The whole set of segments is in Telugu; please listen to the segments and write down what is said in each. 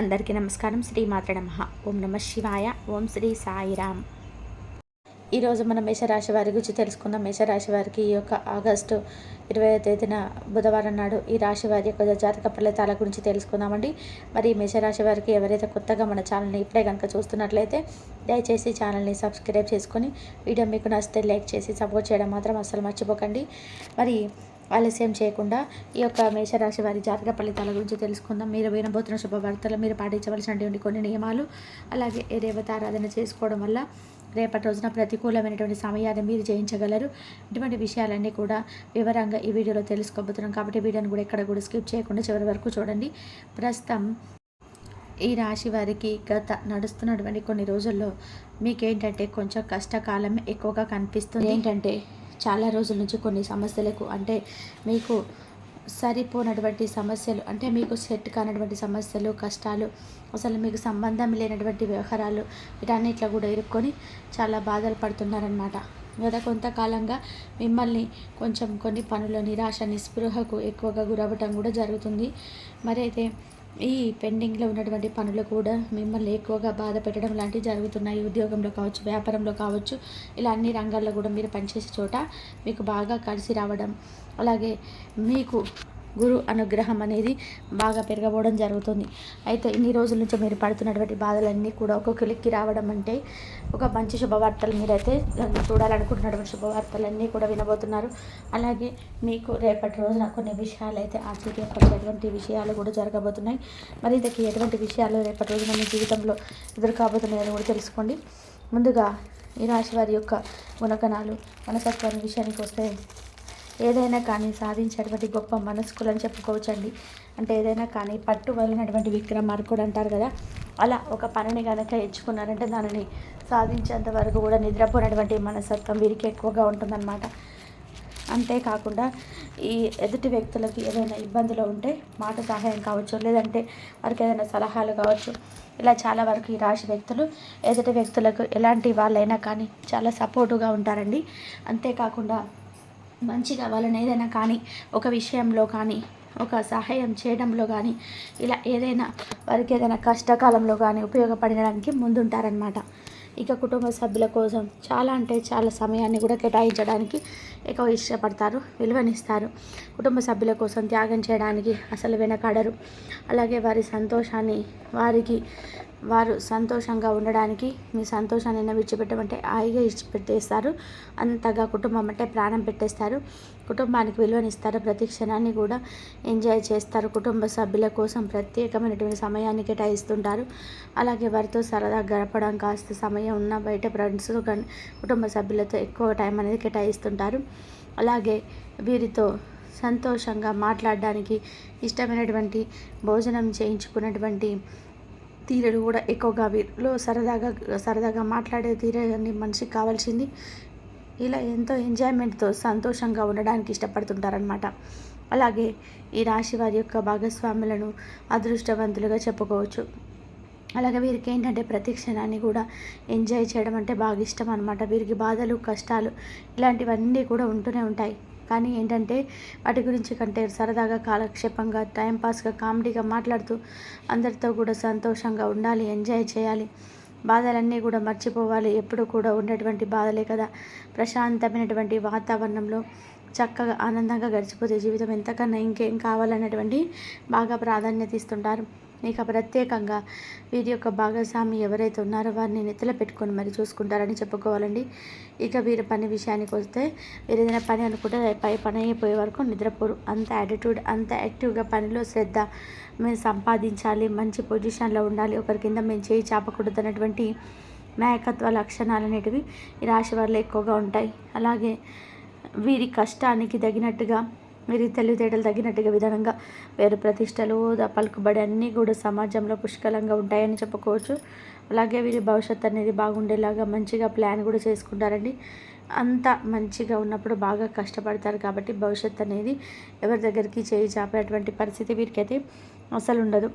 అందరికీ నమస్కారం. శ్రీ మాత్ర నమ. ఓం నమ శివాయ. ఓం శ్రీ సాయిరామ్ ఈరోజు మనం మేషరాశి వారి గురించి తెలుసుకుందాం. మేషరాశి వారికి ఈ యొక్క ఆగస్టు ఇరవై తేదీన బుధవారం నాడు ఈ రాశి వారి యొక్క జాతక ఫలితాల గురించి తెలుసుకుందామండి. మరి మేషరాశి వారికి ఎవరైతే కొత్తగా మన ఛానల్ని ఇప్పుడే కనుక చూస్తున్నట్లయితే దయచేసి ఛానల్ని సబ్స్క్రైబ్ చేసుకొని వీడియో మీకు నచ్చితే లైక్ చేసి సపోర్ట్ చేయడం మాత్రం అస్సలు మర్చిపోకండి. మరి ఆలస్యం చేయకుండా ఈ యొక్క మేషరాశి వారి జాతక ఫలితాల గురించి తెలుసుకుందాం. మీరు వినబోతున్న శుభవార్తలు మీరు పాటించవలసినటువంటి కొన్ని నియమాలు అలాగే ఏ దేవతారాధన చేసుకోవడం వల్ల రేపటి రోజున ప్రతికూలమైనటువంటి సమయాన్ని మీరు జయించగలరు. ఇటువంటి విషయాలన్నీ కూడా వివరంగా ఈ వీడియోలో తెలుసుకోబోతున్నాం. కాబట్టి వీడియోని కూడా ఎక్కడ కూడా స్కిప్ చేయకుండా చివరి వరకు చూడండి. ప్రస్తుతం ఈ రాశి వారికి గత నడుస్తున్నటువంటి కొన్ని రోజుల్లో మీకేంటంటే కొంచెం కష్టకాలం ఎక్కువగా కనిపిస్తుంది. ఏంటంటే చాలా రోజుల నుంచి కొన్ని సమస్యలకు అంటే మీకు సరిపోనటువంటి సమస్యలు అంటే మీకు సెట్ కానటువంటి సమస్యలు కష్టాలు అసలు మీకు సంబంధం లేనటువంటి వ్యవహారాలు వీటన్నిట్లో కూడా ఇరుక్కొని చాలా బాధలు పడుతున్నారనమాట గత కొంతకాలంగా మిమ్మల్ని కొంచెం కొన్ని పనుల నిరాశ నిస్పృహకు ఎక్కువగా గురవ్వటం కూడా జరుగుతుంది. మరి అయితే ఈ పెండింగ్లో ఉన్నటువంటి పనులు కూడా మిమ్మల్ని ఎక్కువగా బాధ పెట్టడం లాంటివి జరుగుతున్నాయి. ఉద్యోగంలో కావచ్చు వ్యాపారంలో కావచ్చు ఇలా అన్ని రంగాల్లో కూడా మీరు పనిచేసే చోట మీకు బాగా కలిసి రావడం. అలాగే మీకు గురు అనుగ్రహం అనేది బాగా పెరగబోవడం జరుగుతుంది. అయితే ఇన్ని రోజుల నుంచి మీరు పడుతున్నటువంటి బాధలన్నీ కూడా ఒక క్లిక్కి రావడం అంటే ఒక మంచి శుభవార్తలు మీరైతే చూడాలనుకుంటున్నటువంటి శుభవార్తలన్నీ కూడా వినబోతున్నారు. అలాగే మీకు రేపటి రోజున కొన్ని విషయాలు అయితే ఆశ్చర్యపరిచేటువంటి విషయాలు కూడా జరగబోతున్నాయి. మరి ఇంతకీ ఎటువంటి విషయాలు రేపటి రోజున మీ జీవితంలో ఎదురుకాబోతున్నాయని కూడా తెలుసుకోండి. ముందుగా ఈ రాశి వారి యొక్క గుణగణాలు మనసత్వాన్ని విషయానికి వస్తే ఏదైనా కానీ సాధించేటువంటి గొప్ప మనస్కులని చెప్పుకోవచ్చండి. అంటే ఏదైనా కానీ పట్టు వలినటువంటి విక్రమార్కుడు అంటారు కదా అలా ఒక పనిని కనుక ఎంచుకున్నారంటే దానిని సాధించేంత వరకు కూడా నిద్రపోయినటువంటి మనస్తత్వం వీరికి ఎక్కువగా ఉంటుందన్నమాట. అంతేకాకుండా ఈ ఎదుటి వ్యక్తులకి ఏదైనా ఇబ్బందులు ఉంటే మాట సహాయం కావచ్చు లేదంటే వారికి ఏదైనా సలహాలు కావచ్చు ఇలా చాలా వరకు ఈ రాశి వ్యక్తులు ఎదుటి వ్యక్తులకు ఎలాంటి వాళ్ళైనా కానీ చాలా సపోర్టుగా ఉంటారండి. అంతేకాకుండా మంచిగా వాళ్ళని ఏదైనా కానీ ఒక విషయంలో కానీ ఒక సహాయం చేయడంలో కానీ ఇలా ఏదైనా వారికి ఏదైనా కష్టకాలంలో కానీ ఉపయోగపడడానికి ముందుంటారనమాట ఇక కుటుంబ సభ్యుల కోసం చాలా అంటే చాలా సమయాన్ని కూడా కేటాయించడానికి ఎక్కువ ఇష్టపడతారు విలువనిస్తారు. కుటుంబ సభ్యుల కోసం త్యాగం చేయడానికి అసలు వెనకాడరు. అలాగే వారి సంతోషాన్ని వారికి వారు సంతోషంగా ఉండడానికి మీ సంతోషాన్ని విడిచిపెట్టమంటే హాయిగా ఇచ్చిపెట్టేస్తారు అంతగా కుటుంబం అంటే ప్రాణం పెట్టేస్తారు. కుటుంబానికి విలువనిస్తారు. ప్రతి క్షణాన్ని కూడా ఎంజాయ్ చేస్తారు. కుటుంబ సభ్యుల కోసం ప్రత్యేకమైనటువంటి సమయాన్ని కేటాయిస్తుంటారు. అలాగే వారితో సరదా గడపడం కాస్త సమయం ఉన్న బయట ఫ్రెండ్స్ కుటుంబ సభ్యులతో ఎక్కువ టైం అనేది కేటాయిస్తుంటారు. అలాగే వీరితో సంతోషంగా మాట్లాడడానికి ఇష్టమైనటువంటి భోజనం చేయించుకున్నటువంటి తీరుడు కూడా ఎక్కువగా వీళ్ళు సరదాగా సరదాగా మాట్లాడే తీరని మనిషికి కావాల్సింది. ఇలా ఎంతో ఎంజాయ్మెంట్తో సంతోషంగా ఉండడానికి ఇష్టపడుతుంటారనమాట అలాగే ఈ రాశి వారి యొక్క భాగస్వాములను అదృష్టవంతులుగా చెప్పుకోవచ్చు. అలాగే వీరికి ఏంటంటే ప్రతి క్షణాన్ని కూడా ఎంజాయ్ చేయడం అంటే బాగా ఇష్టం అనమాట వీరికి బాధలు కష్టాలు ఇలాంటివన్నీ కూడా ఉంటూనే ఉంటాయి. కానీ ఏంటంటే వాటి గురించి కంటే సరదాగా కాలక్షేపంగా టైంపాస్గా కామెడీగా మాట్లాడుతూ అందరితో కూడా సంతోషంగా ఉండాలి ఎంజాయ్ చేయాలి. బాధలన్నీ కూడా మర్చిపోవాలి. ఎప్పుడు కూడా ఉండేటువంటి బాధలే కదా. ప్రశాంతమైనటువంటి వాతావరణంలో చక్కగా ఆనందంగా గడిచిపోతే జీవితం ఎంతకన్నా ఇంకేం కావాలన్నటువంటి బాగా ప్రాధాన్యత ఇస్తుంటారు. ఇక ప్రత్యేకంగా వీరి యొక్క భాగస్వామి ఎవరైతే ఉన్నారో వారిని నెత్తలో పెట్టుకొని మరి చూసుకుంటారని చెప్పుకోవాలండి. ఇక వీరి పని విషయానికి వస్తే వీరు ఏదైనా పని అనుకుంటే పై పని అయిపోయే వరకు నిద్రపోరు. అంత యాటిట్యూడ్ అంత యాక్టివ్గా పనిలో శ్రద్ధ మేము సంపాదించాలి మంచి పొజిషన్లో ఉండాలి ఒకరి కింద మేము చేయి చాపకూడదు అన్నటువంటి నాయకత్వ లక్షణాలు అనేటివి ఈ రాశి వారిలో ఎక్కువగా ఉంటాయి. అలాగే వీరి కష్టానికి తగినట్టుగా వీరి తెలివితేటలు తగినట్టుగా విధానంగా వేరు ప్రతిష్టలు పలుకుబడి అన్నీ కూడా సమాజంలో పుష్కలంగా ఉంటాయని చెప్పుకోవచ్చు. అలాగే వీరి భవిష్యత్తు అనేది బాగుండేలాగా మంచిగా ప్లాన్ కూడా చేసుకుంటారండి. అంత మంచిగా ఉన్నప్పుడు బాగా కష్టపడతారు కాబట్టి భవిష్యత్తు అనేది ఎవరి దగ్గరికి చేయి చాపేటువంటి పరిస్థితి వీరికైతే అసలు ఉండదు.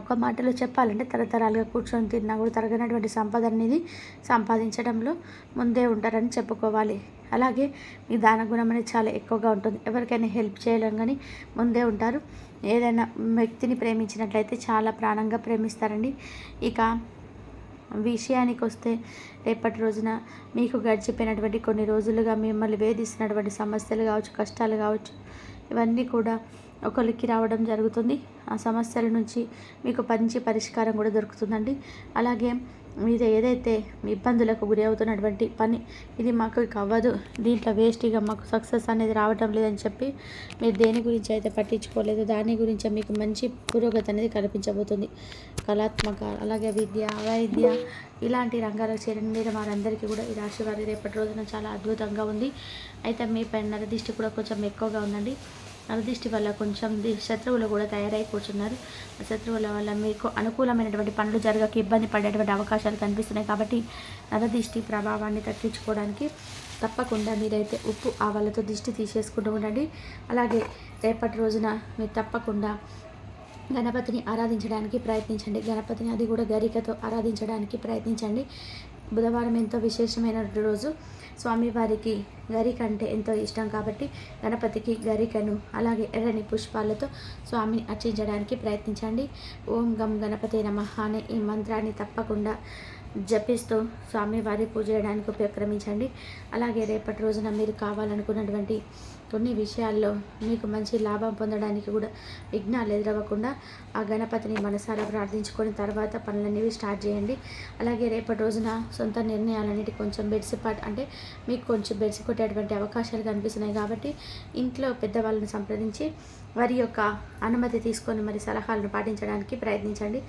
ఒక మాటలో చెప్పాలంటే తరతరాలుగా కూర్చొని తిన్నా కూడా తరగనటువంటి సంపద అనేది సంపాదించడంలో ముందే ఉంటారని చెప్పుకోవాలి. అలాగే మీ దాన గుణం అనేది చాలా ఎక్కువగా ఉంటుంది. ఎవరికైనా హెల్ప్ చేయలేం కానీ ముందే ఉంటారు. ఏదైనా వ్యక్తిని ప్రేమించినట్లయితే చాలా ప్రాణంగా ప్రేమిస్తారండి. ఇక విషయానికి వస్తే రేపటి రోజున మీకు గడిచిపోయినటువంటి కొన్ని రోజులుగా మిమ్మల్ని వేధిస్తున్నటువంటి సమస్యలు కావచ్చు కష్టాలు కావచ్చు ఇవన్నీ కూడా ఒకరికి రావడం జరుగుతుంది. ఆ సమస్యల నుంచి మీకు మంచి పరిష్కారం కూడా దొరుకుతుందండి. అలాగే మీరు ఏదైతే మీ ఇబ్బందులకు గురి అవుతున్నటువంటి పని ఇది మాకు ఇక అవ్వదు. దీంట్లో వేస్ట్గా మాకు సక్సెస్ అనేది రావటం లేదని చెప్పి మీరు దేని గురించి అయితే పట్టించుకోలేదు దాని గురించి మీకు మంచి పురోగతి అనేది కనిపించబోతుంది కళాత్మక అలాగే విద్య వైద్య ఇలాంటి రంగాలకు చేరిన వారందరికీ కూడా ఈ రాశి వారి రేపటి రోజున చాలా అద్భుతంగా ఉంది. అయితే మీ పైన నరదిష్టి కూడా కొంచెం ఎక్కువగా ఉందండి. నరదిష్టి వల్ల కొంచెం శత్రువులు కూడా తయారై కూర్చున్నారు. శత్రువుల వల్ల మీకు అనుకూలమైనటువంటి పనులు జరగక ఇబ్బంది పడేటువంటి అవకాశాలు కనిపిస్తున్నాయి కాబట్టి నరదిష్టి ప్రభావాన్ని తగ్గించుకోవడానికి తప్పకుండా మీరైతే ఉప్పు ఆవాలతో దిష్టి తీసేసుకుంటూ ఉండండి. అలాగే రేపటి రోజున మీరు తప్పకుండా గణపతిని ఆరాధించడానికి ప్రయత్నించండి. గణపతిని అది కూడా గరికతో ఆరాధించడానికి ప్రయత్నించండి. బుధవారం ఎంతో విశేషమైన రోజు. స్వామివారికి గరిక అంటే ఎంతో ఇష్టం కాబట్టి గణపతికి గరికను అలాగే ఎర్రని పుష్పాలతో స్వామిని అర్చించడానికి ప్రయత్నించండి. ఓం గం గణపతి నమ అనే ఈ మంత్రాన్ని తప్పకుండా జపిస్తూ స్వామివారి పూజ చేయడానికి ఉపక్రమించండి. అలాగే రేపటి రోజున మీరు కావాలనుకున్నటువంటి కొన్ని విషయాల్లో మీకు మంచి లాభం పొందడానికి కూడా విఘ్నాలు ఎదురవ్వకుండా ఆ గణపతిని మనసారా ప్రార్థించుకొని తర్వాత పనులనేవి స్టార్ట్ చేయండి. అలాగే రేపటి రోజున సొంత నిర్ణయాలన్నిటి కొంచెం బెడ్సిపాట్ అంటే మీకు కొంచెం బెడ్సి కొట్టేటువంటి అవకాశాలు కనిపిస్తున్నాయి కాబట్టి ఇంట్లో పెద్దవాళ్ళని సంప్రదించి వారి యొక్క అనుమతి తీసుకొని మరి సలహాలను పాటించడానికి ప్రయత్నించండి.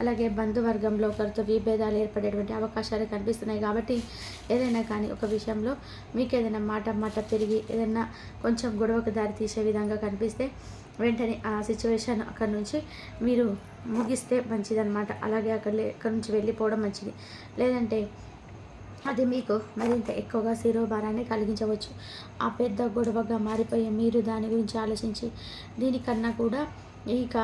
అలాగే బంధువర్గంలో ఒకరితో విభేదాలు ఏర్పడేటువంటి అవకాశాలు కనిపిస్తున్నాయి కాబట్టి ఏదైనా కానీ ఒక విషయంలో మీకు ఏదైనా మాట మాట పెరిగి ఏదైనా కొంచెం గొడవకు దారి తీసే విధంగా కనిపిస్తే వెంటనే ఆ సిచ్యువేషన్ అక్కడ నుంచి మీరు ముగిస్తే మంచిదన్నమాట. అలాగే అక్కడ అక్కడ నుంచి వెళ్ళిపోవడం మంచిది. లేదంటే అది మీకు మరింత ఎక్కువగా శిరోభారాన్ని కలిగించవచ్చు. ఆ పెద్ద గొడవగా మారిపోయి మీరు దాని గురించి ఆలోచించి దీనికన్నా కూడా ఇక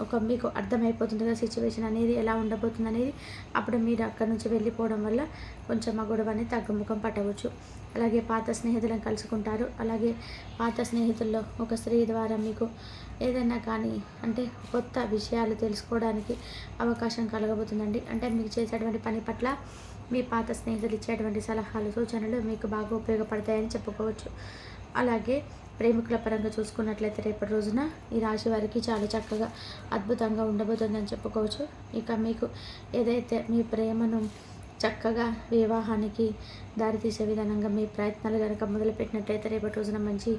ఒక మీకు అర్థమైపోతుంది కదా సిచ్యువేషన్ అనేది ఎలా ఉండబోతుంది అనేది అప్పుడు మీరు అక్కడ నుంచి వెళ్ళిపోవడం వల్ల కొంచెం ఆ గొడవ అనేది తగ్గుముఖం పట్టవచ్చు. అలాగే పాత స్నేహితులను కలుసుకుంటారు. అలాగే పాత స్నేహితుల్లో ఒక స్త్రీ ద్వారా మీకు ఏదైనా కానీ అంటే కొత్త విషయాలు తెలుసుకోవడానికి అవకాశం కలగబోతుందండి. అంటే మీకు చేసేటువంటి పని పట్ల మీ పాత స్నేహితులు ఇచ్చేటువంటి సలహాలు సూచనలు మీకు బాగా ఉపయోగపడతాయని చెప్పుకోవచ్చు. అలాగే ప్రేమికుల పరంగా చూసుకున్నట్లయితే రేపటి రోజున ఈ రాశి వారికి చాలా చక్కగా అద్భుతంగా ఉండబోతుందని చెప్పుకోవచ్చు. ఇక మీకు ఏదైతే మీ ప్రేమను చక్కగా వివాహానికి దారితీసే విధానంగా మీ ప్రయత్నాలు కనుక మొదలుపెట్టినట్లయితే రేపటి రోజున మంచి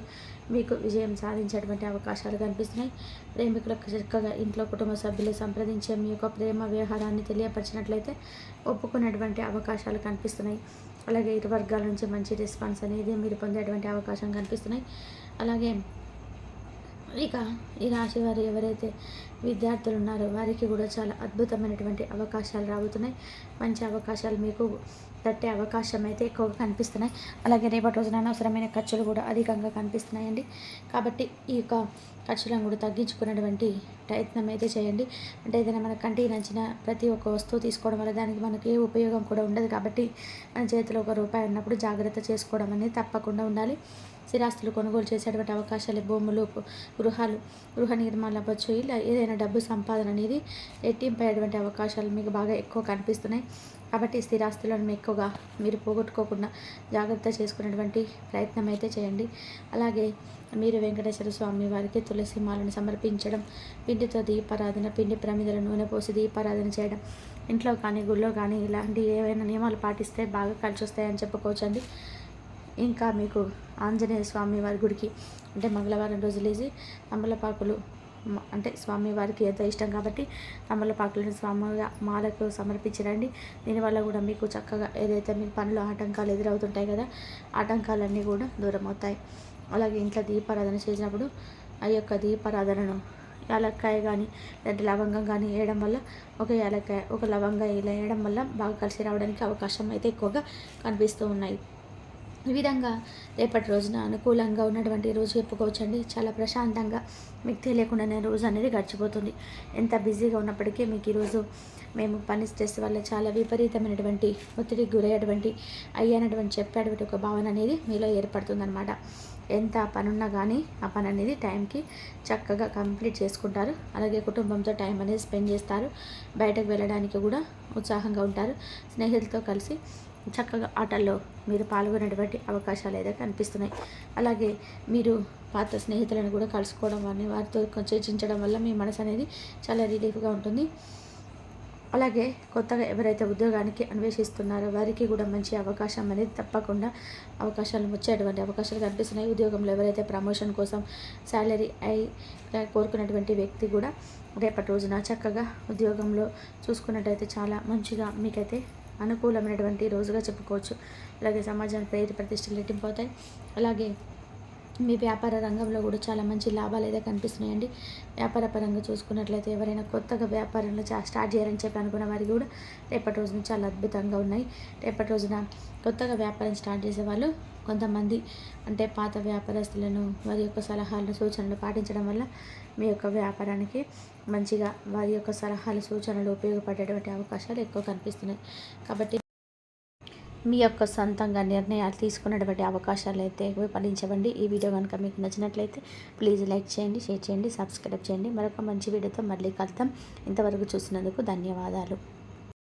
మీకు విజయం సాధించేటువంటి అవకాశాలు కనిపిస్తున్నాయి. ప్రేమికులకు చక్కగా ఇంట్లో కుటుంబ సభ్యులు సంప్రదించే మీ యొక్క ప్రేమ వ్యవహారాన్ని తెలియపరిచినట్లయితే ఒప్పుకున్నటువంటి అవకాశాలు కనిపిస్తున్నాయి. అలాగే ఇరు వర్గాల నుంచి మంచి రెస్పాన్స్ అనేది మీరు పొందేటువంటి అవకాశం కనిపిస్తున్నాయి. అలాగే ఇక ఈ రాశి వారు ఎవరైతే విద్యార్థులు ఉన్నారో వారికి కూడా చాలా అద్భుతమైనటువంటి అవకాశాలు రాబోతున్నాయి. మంచి అవకాశాలు మీకు తట్టే అవకాశం అయితే ఎక్కువగా కనిపిస్తున్నాయి. అలాగే రేపటి రోజున అనవసరమైన ఖర్చులు కూడా అధికంగా కనిపిస్తున్నాయండి. కాబట్టి ఈ యొక్క ఖర్చులను కూడా తగ్గించుకునేటువంటి ప్రయత్నం అయితే చేయండి. అంటే ఏదైనా మన కంటికి నచ్చిన ప్రతి ఒక్క వస్తువు తీసుకోవడం వల్ల దానికి మనకి ఏ ఉపయోగం కూడా ఉండదు. కాబట్టి మన చేతిలో ఒక రూపాయి ఉన్నప్పుడు జాగ్రత్త చేసుకోవడం అనేది తప్పకుండా ఉండాలి. స్థిరాస్తులు కొనుగోలు చేసేటువంటి అవకాశాలు భూములు గృహాలు గృహ నిర్మాణాలు అవ్వచ్చు. ఇలా ఏదైనా డబ్బు సంపాదన అనేది రెట్టింపయ్యేటువంటి అవకాశాలు మీకు బాగా ఎక్కువ కనిపిస్తున్నాయి. కాబట్టి స్థిరాస్తులను ఎక్కువగా మీరు పోగొట్టుకోకుండా జాగ్రత్త చేసుకునేటువంటి ప్రయత్నం అయితే చేయండి. అలాగే మీరు వెంకటేశ్వర స్వామి వారికి తులసి మాలను సమర్పించడం పిండితో దీపారాధన పిండి ప్రమిదల నూనె పోసి దీపారాధన చేయడం ఇంట్లో కానీ గుళ్ళో కానీ ఇలాంటి ఏవైనా నియమాలు పాటిస్తే బాగా కలిసి వస్తాయని చెప్పుకోవచ్చండి. ఇంకా మీకు ఆంజనేయ స్వామి వారి గుడికి అంటే మంగళవారం రోజు లేచి తమలపాకులు అంటే స్వామి వారికి ఎంతో ఇష్టం కాబట్టి తమలపాకులను స్వామిగా మాలకు సమర్పించరండి దీనివల్ల కూడా మీకు చక్కగా ఏదైతే మీకు పనులు ఆటంకాలు ఎదురవుతుంటాయి కదా ఆటంకాలన్నీ కూడా దూరం అవుతాయి. అలాగే ఇంట్లో దీపారాధన చేసినప్పుడు ఆ యొక్క దీపారాధనను యాలక్కాయ కానీ లేదంటే లవంగం కానీ వేయడం వల్ల ఒక యాలక్కాయ ఒక లవంగా ఇలా వేయడం వల్ల బాగా కలిసి రావడానికి అవకాశం అయితే ఎక్కువగా కనిపిస్తూ ఉన్నాయి. ఈ విధంగా రేపటి రోజున అనుకూలంగా ఉన్నటువంటి రోజు చెప్పుకోవచ్చండి. చాలా ప్రశాంతంగా మీకు తెలియకుండానే రోజు అనేది గడిచిపోతుంది. ఎంత బిజీగా ఉన్నప్పటికీ మీకు ఈరోజు మేము పని స్ట్రెస్ వల్ల చాలా విపరీతమైనటువంటి ఒత్తిడికి గురయ్యేటువంటి అయ్యానటువంటి చెప్పేటువంటి ఒక భావన అనేది మీలో ఏర్పడుతుందన్నమాట. ఎంత పనున్నా కానీ ఆ పని అనేది టైంకి చక్కగా కంప్లీట్ చేసుకుంటారు. అలాగే కుటుంబంతో టైం అనేది స్పెండ్ చేస్తారు. బయటకు వెళ్ళడానికి కూడా ఉత్సాహంగా ఉంటారు. స్నేహితులతో కలిసి చక్కగా ఆటల్లో మీరు పాల్గొనేటువంటి అవకాశాలు అయితే కనిపిస్తున్నాయి. అలాగే మీరు పాత స్నేహితులను కూడా కలుసుకోవడం వారిని వారితో చర్చించడం వల్ల మీ మనసు అనేది చాలా రిలీఫ్గా ఉంటుంది. అలాగే కొత్తగా ఎవరైతే ఉద్యోగానికి అన్వేషిస్తున్నారో వారికి కూడా మంచి అవకాశం అనేది తప్పకుండా అవకాశాలు వచ్చేటువంటి అవకాశాలు కనిపిస్తున్నాయి. ఉద్యోగంలో ఎవరైతే ప్రమోషన్ కోసం శాలరీ అయి కోరుకున్నటువంటి వ్యక్తి కూడా రేపటి రోజున చక్కగా ఉద్యోగంలో చూసుకున్నట్టయితే చాలా మంచిగా మీకైతే అనుకూలమైనటువంటి రోజుగా చెప్పుకోవచ్చు. అలాగే సమాజానికి పేరు ప్రతిష్టలు రెట్టింపు అలాగే మీ వ్యాపార రంగంలో కూడా చాలా మంచి లాభాలు అయితే కనిపిస్తున్నాయండి. వ్యాపార పరంగా చూసుకున్నట్లయితే ఎవరైనా కొత్తగా వ్యాపారంలో స్టార్ట్ చేయాలని చెప్పి అనుకున్న వారికి కూడా రేపటి రోజున చాలా అద్భుతంగా ఉన్నాయి. రేపటి రోజున కొత్తగా వ్యాపారం స్టార్ట్ చేసే వాళ్ళు కొంతమంది అంటే పాత వ్యాపారస్తులను వారి యొక్క సలహాలు సూచనలు పాటించడం వల్ల మీ యొక్క వ్యాపారానికి మంచిగా వారి యొక్క సలహాలు సూచనలు ఉపయోగపడేటువంటి అవకాశాలు ఎక్కువ కనిపిస్తున్నాయి. కాబట్టి మీ యొక్క సొంతంగా నిర్ణయాలు తీసుకున్నటువంటి అవకాశాలు అయితే విపడించవండి ఈ వీడియో కనుక మీకు నచ్చినట్లయితే ప్లీజ్ లైక్ చేయండి షేర్ చేయండి సబ్స్క్రైబ్ చేయండి. మరొక మంచి వీడియోతో మళ్ళీ కలుద్దాం. ఇంతవరకు చూసినందుకు ధన్యవాదాలు.